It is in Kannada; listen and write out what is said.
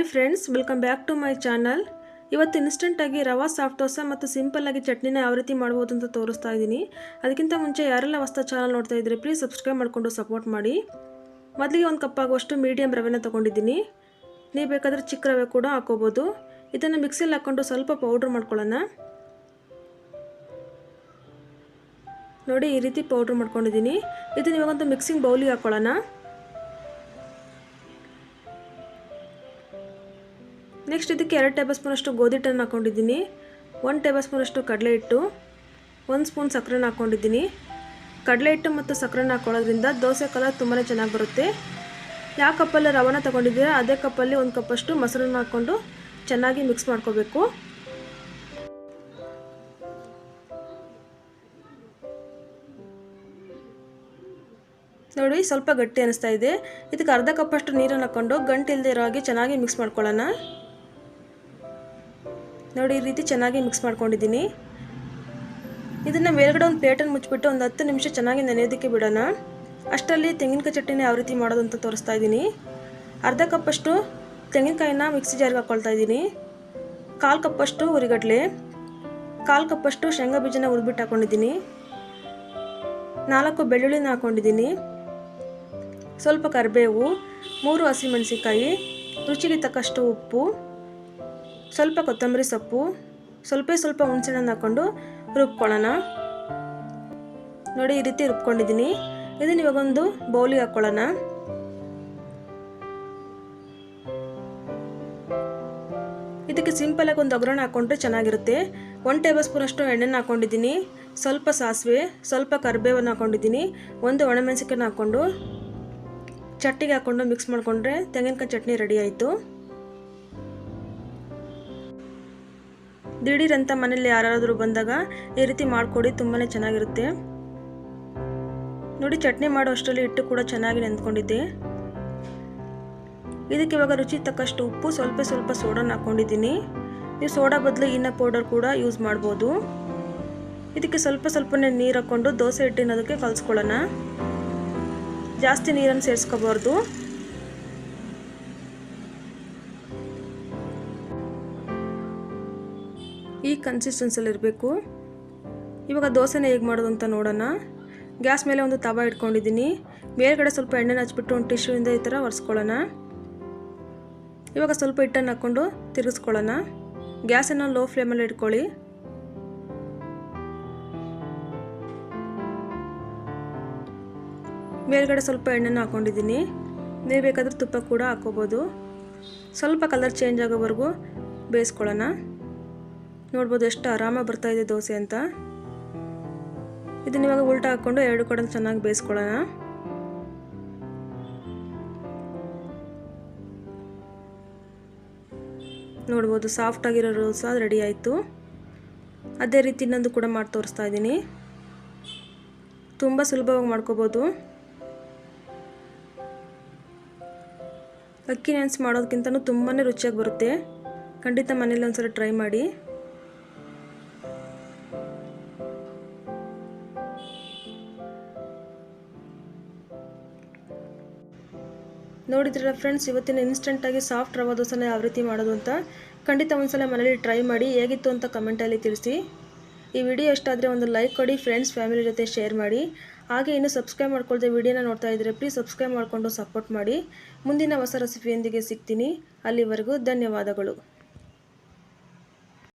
Hi friends welcome back to my channel ಇವತ್ತು ಇನ್ಸ್ಟೆಂಟಾಗಿ ರವಾ ಸಾಫ್ಟ್ ದೋಸೆ ಮತ್ತು ಸಿಂಪಲ್ಲಾಗಿ ಚಟ್ನಿನ ಯಾವ ರೀತಿ ಮಾಡ್ಬೋದು ಅಂತ ತೋರಿಸ್ತಾ ಇದ್ದೀನಿ. ಅದಕ್ಕಿಂತ ಮುಂಚೆ ಯಾರೆಲ್ಲ ಹೊಸ ಚಾನಲ್ ನೋಡ್ತಾ ಇದ್ದರೆ ಪ್ಲೀಸ್ ಸಬ್ಸ್ಕ್ರೈಬ್ ಮಾಡಿಕೊಂಡು ಸಪೋರ್ಟ್ ಮಾಡಿ. ಮೊದಲಿಗೆ ಒಂದು ಕಪ್ ಆಗುವಷ್ಟು ಮೀಡಿಯಮ್ ರವೆನ ತೊಗೊಂಡಿದ್ದೀನಿ. ನೀವು ಬೇಕಾದರೆ ಚಿಕ್ಕ ರವೆ ಕೂಡ ಹಾಕೋಬೋದು ಇದನ್ನು ಮಿಕ್ಸಿಯಲ್ಲಿ ಹಾಕ್ಕೊಂಡು ಸ್ವಲ್ಪ ಪೌಡ್ರ್ ಮಾಡ್ಕೊಳ್ಳೋಣ. ನೋಡಿ ಈ ರೀತಿ ಪೌಡ್ರ್ ಮಾಡ್ಕೊಂಡಿದ್ದೀನಿ. ಇದನ್ನು ಇವಾಗಂತೂ ಮಿಕ್ಸಿಂಗ್ ಬೌಲಿಗೆ ಹಾಕ್ಕೊಳ್ಳೋಣ. ನೆಕ್ಸ್ಟ್ ಇದಕ್ಕೆ ಎರಡು ಟೇಬಲ್ ಸ್ಪೂನಷ್ಟು ಗೋಧಿ ಹಿಟ್ಟನ್ನು ಹಾಕ್ಕೊಂಡಿದ್ದೀನಿ. ಒಂದು ಟೇಬಲ್ ಸ್ಪೂನಷ್ಟು ಕಡಲೆ ಹಿಟ್ಟು. ಒಂದು ಸ್ಪೂನ್ ಸಕ್ಕರೆನ ಹಾಕ್ಕೊಂಡಿದ್ದೀನಿ. ಕಡಲೆ ಹಿಟ್ಟು ಮತ್ತು ಸಕ್ಕರೆನ ಹಾಕ್ಕೊಳ್ಳೋದ್ರಿಂದ ದೋಸೆ ಕಲರ್ ತುಂಬಾ ಚೆನ್ನಾಗಿ ಬರುತ್ತೆ. ಯಾವ ಕಪ್ಪಲ್ಲಿ ರವನ ತೊಗೊಂಡಿದ್ದೀರಾ ಅದೇ ಕಪ್ಪಲ್ಲಿ ಒಂದು ಕಪ್ಪಷ್ಟು ಮೊಸರನ್ನು ಹಾಕ್ಕೊಂಡು ಚೆನ್ನಾಗಿ ಮಿಕ್ಸ್ ಮಾಡ್ಕೋಬೇಕು. ನೋಡಿ, ಸ್ವಲ್ಪ ಗಟ್ಟಿ ಅನಿಸ್ತಾ ಇದೆ. ಇದಕ್ಕೆ ಅರ್ಧ ಕಪ್ಪಷ್ಟು ನೀರನ್ನು ಹಾಕ್ಕೊಂಡು ಗಂಟಿಲ್ದೇ ಇರೋ ಹಾಗೆ ಚೆನ್ನಾಗಿ ಮಿಕ್ಸ್ ಮಾಡ್ಕೊಳ್ಳೋಣ. ನೋಡಿ, ಈ ರೀತಿ ಚೆನ್ನಾಗಿ ಮಿಕ್ಸ್ ಮಾಡ್ಕೊಂಡಿದ್ದೀನಿ. ಇದನ್ನು ಮೇಲ್ಗಡೆ ಒಂದು ಪ್ಲೇಟನ್ನು ಮುಚ್ಚಿಬಿಟ್ಟು ಒಂದು ಹತ್ತು ನಿಮಿಷ ಚೆನ್ನಾಗಿ ನೆನೆಯೋದಕ್ಕೆ ಬಿಡೋಣ. ಅಷ್ಟರಲ್ಲಿ ತೆಂಗಿನಕಾಯಿ ಚಟ್ನಿನ ಯಾವ ರೀತಿ ಮಾಡೋದು ಅಂತ ತೋರಿಸ್ತಾ ಇದ್ದೀನಿ. ಅರ್ಧ ಕಪ್ಪಷ್ಟು ತೆಂಗಿನಕಾಯಿನ ಮಿಕ್ಸಿ ಜಾರಿಗೆ ಹಾಕ್ಕೊಳ್ತಾ ಇದ್ದೀನಿ. ಕಾಲು ಕಪ್ಪಷ್ಟು ಉರಿಗಡ್ಲೆ, ಕಾಲು ಕಪ್ಪಷ್ಟು ಶೇಂಗಾ ಬೀಜನ ಹುರಿದ್ಬಿಟ್ಟು ಹಾಕ್ಕೊಂಡಿದ್ದೀನಿ ನಾಲ್ಕು ಬೆಳ್ಳುಳ್ಳಿನ ಹಾಕ್ಕೊಂಡಿದ್ದೀನಿ ಸ್ವಲ್ಪ ಕರಿಬೇವು, ಮೂರು ಹಸಿಮೆಣಸಿಕಾಯಿ ರುಚಿಗೆ ತಕ್ಕಷ್ಟು ಉಪ್ಪು ಸ್ವಲ್ಪ ಕೊತ್ತಂಬರಿ ಸೊಪ್ಪು, ಸ್ವಲ್ಪ ಸ್ವಲ್ಪ ಹುಣಸೆಹಣ್ಣನ್ನು ಹಾಕ್ಕೊಂಡು ರುಬ್ಕೊಳ್ಳೋಣ. ನೋಡಿ ಈ ರೀತಿ ರುಬ್ಕೊಂಡಿದ್ದೀನಿ. ಇದನ್ನು ಇವಾಗ ಒಂದು ಬೌಲಿಗೆ ಹಾಕ್ಕೊಳ್ಳೋಣ ಇದಕ್ಕೆ ಸಿಂಪಲಾಗಿ ಒಂದು ಒಗ್ಗರಣೆ ಹಾಕ್ಕೊಂಡ್ರೆ ಚೆನ್ನಾಗಿರುತ್ತೆ. ಒನ್ ಟೇಬಲ್ ಸ್ಪೂನಷ್ಟು ಎಣ್ಣೆನ ಹಾಕ್ಕೊಂಡಿದ್ದೀನಿ ಸ್ವಲ್ಪ ಸಾಸಿವೆ, ಸ್ವಲ್ಪ ಕರಿಬೇವನ್ನು ಹಾಕ್ಕೊಂಡಿದ್ದೀನಿ ಒಂದು ಒಣಮೆಣಸಿಕಾಯನ್ನು ಹಾಕ್ಕೊಂಡು ಚಟ್ನಿಗೆ ಹಾಕ್ಕೊಂಡು ಮಿಕ್ಸ್ ಮಾಡಿಕೊಂಡ್ರೆ ತೆಂಗಿನಕಾಯಿ ಚಟ್ನಿ ರೆಡಿ ಆಯಿತು. ದಿಢೀರಂತ ಮನೇಲಿ ಯಾರಾದರೂ ಬಂದಾಗ ಈ ರೀತಿ ಮಾಡಿಕೊಡಿ ತುಂಬಾ ಚೆನ್ನಾಗಿರುತ್ತೆ. ನೋಡಿ, ಚಟ್ನಿ ಮಾಡೋ ಅಷ್ಟರಲ್ಲಿ ಹಿಟ್ಟು ಕೂಡ ಚೆನ್ನಾಗಿ ನೆಂದ್ಕೊಂಡಿದ್ದೆ ಇದಕ್ಕೆ ಇವಾಗ ರುಚಿ ತಕ್ಕಷ್ಟು ಉಪ್ಪು, ಸ್ವಲ್ಪ ಸ್ವಲ್ಪ ಸೋಡಾನ ಹಾಕ್ಕೊಂಡಿದ್ದೀನಿ. ನೀವು ಸೋಡಾ ಬದಲು ಇನ್ನ ಪೌಡರ್ ಕೂಡ ಯೂಸ್ ಮಾಡ್ಬೋದು. ಇದಕ್ಕೆ ಸ್ವಲ್ಪ ಸ್ವಲ್ಪನೇ ನೀರು ಹಾಕ್ಕೊಂಡು ದೋಸೆ ಹಿಟ್ಟಿನ ಅದಕ್ಕೆ ಕಲಿಸ್ಕೊಳ್ಳೋಣ. ಜಾಸ್ತಿ ನೀರನ್ನು ಸೇರಿಸ್ಕೋಬಾರ್ದು. ಈ ಕನ್ಸಿಸ್ಟೆನ್ಸಲ್ಲಿ ಇರಬೇಕು. ಇವಾಗ ದೋಸೆನ ಹೇಗೆ ಮಾಡೋದು ಅಂತ ನೋಡೋಣ. ಗ್ಯಾಸ್ ಮೇಲೆ ಒಂದು ತವ ಇಟ್ಕೊಂಡಿದ್ದೀನಿ. ಮೇಲ್ಗಡೆ ಸ್ವಲ್ಪ ಎಣ್ಣೆನ ಹಚ್ಬಿಟ್ಟು ಒಂದು ಟಿಶ್ಯೂಯಿಂದ ಈ ಥರ ಒರೆಸ್ಕೊಳ್ಳೋಣ. ಇವಾಗ ಸ್ವಲ್ಪ ಹಿಟ್ಟನ್ನು ಹಾಕ್ಕೊಂಡು ತಿರುಗಿಸ್ಕೊಳ್ಳೋಣ. ಗ್ಯಾಸನ್ನು ಲೋ ಫ್ಲೇಮಲ್ಲಿ ಇಟ್ಕೊಳ್ಳಿ. ಮೇಲ್ಗಡೆ ಸ್ವಲ್ಪ ಎಣ್ಣೆನ ಹಾಕ್ಕೊಂಡಿದ್ದೀನಿ ನೀವು ಬೇಕಾದರೆ ತುಪ್ಪ ಕೂಡ ಹಾಕ್ಕೋಬೋದು. ಸ್ವಲ್ಪ ಕಲರ್ ಚೇಂಜ್ ಆಗೋವರೆಗೂ ಬೇಯಿಸ್ಕೊಳ್ಳೋಣ. ನೋಡ್ಬೋದು ಎಷ್ಟು ಆರಾಮಾಗಿ ಬರ್ತಾಯಿದೆ ದೋಸೆ ಅಂತ. ಇದನ್ನ ಇವಾಗ ಉಲ್ಟಾ ಹಾಕ್ಕೊಂಡು ಎರಡು ಕಡೆ ಚೆನ್ನಾಗಿ ಬೇಯಿಸ್ಕೊಳ್ಳೋಣ. ನೋಡ್ಬೋದು ಸಾಫ್ಟಾಗಿರೋ ರೋಸ ರೆಡಿ ಆಯಿತು. ಅದೇ ರೀತಿ ಇನ್ನೊಂದು ಕೂಡ ಮಾಡಿ ತೋರಿಸ್ತಾ ಇದ್ದೀನಿ. ತುಂಬ ಸುಲಭವಾಗಿ ಮಾಡ್ಕೋಬೋದು. ಅಕ್ಕಿ ನೆನೆಸಿ ಮಾಡೋದಕ್ಕಿಂತನೂ ತುಂಬಾ ರುಚಿಯಾಗಿ ಬರುತ್ತೆ. ಖಂಡಿತ ಮನೇಲಿ ಒಂದ್ಸಲ ಟ್ರೈ ಮಾಡಿ. ನೋಡಿದ್ರಲ್ಲ ಫ್ರೆಂಡ್ಸ್ ಇವತ್ತಿನ ಇನ್ಸ್ಟೆಂಟಾಗಿ ಸಾಫ್ಟ್ ರವಾ ದೋಸೆನ ಯಾವ ರೀತಿ ಮಾಡೋದು ಅಂತ. ಖಂಡಿತ ಒಂದ್ಸಲ ಮನೇಲಿ ಟ್ರೈ ಮಾಡಿ ಹೇಗಿತ್ತು ಅಂತ ಕಮೆಂಟಲ್ಲಿ ತಿಳಿಸಿ. ಈ ವಿಡಿಯೋ ಇಷ್ಟಾದರೆ ಒಂದು ಲೈಕ್ ಕೊಡಿ ಫ್ರೆಂಡ್ಸ್ ಫ್ಯಾಮಿಲಿ ಜೊತೆ ಶೇರ್ ಮಾಡಿ. ಹಾಗೆ ಇನ್ನೂ ಸಬ್ಸ್ಕ್ರೈಬ್ ಮಾಡ್ಕೊಳ್ದೆ ವಿಡಿಯೋನ ನೋಡ್ತಾ ಇದ್ದರೆ ಪ್ಲೀಸ್ ಸಬ್ಸ್ಕ್ರೈಬ್ ಮಾಡಿಕೊಂಡು ಸಪೋರ್ಟ್ ಮಾಡಿ. ಮುಂದಿನ ಹೊಸ ರೆಸಿಪಿಯೊಂದಿಗೆ ಸಿಗ್ತೀನಿ. ಅಲ್ಲಿವರೆಗೂ ಧನ್ಯವಾದಗಳು.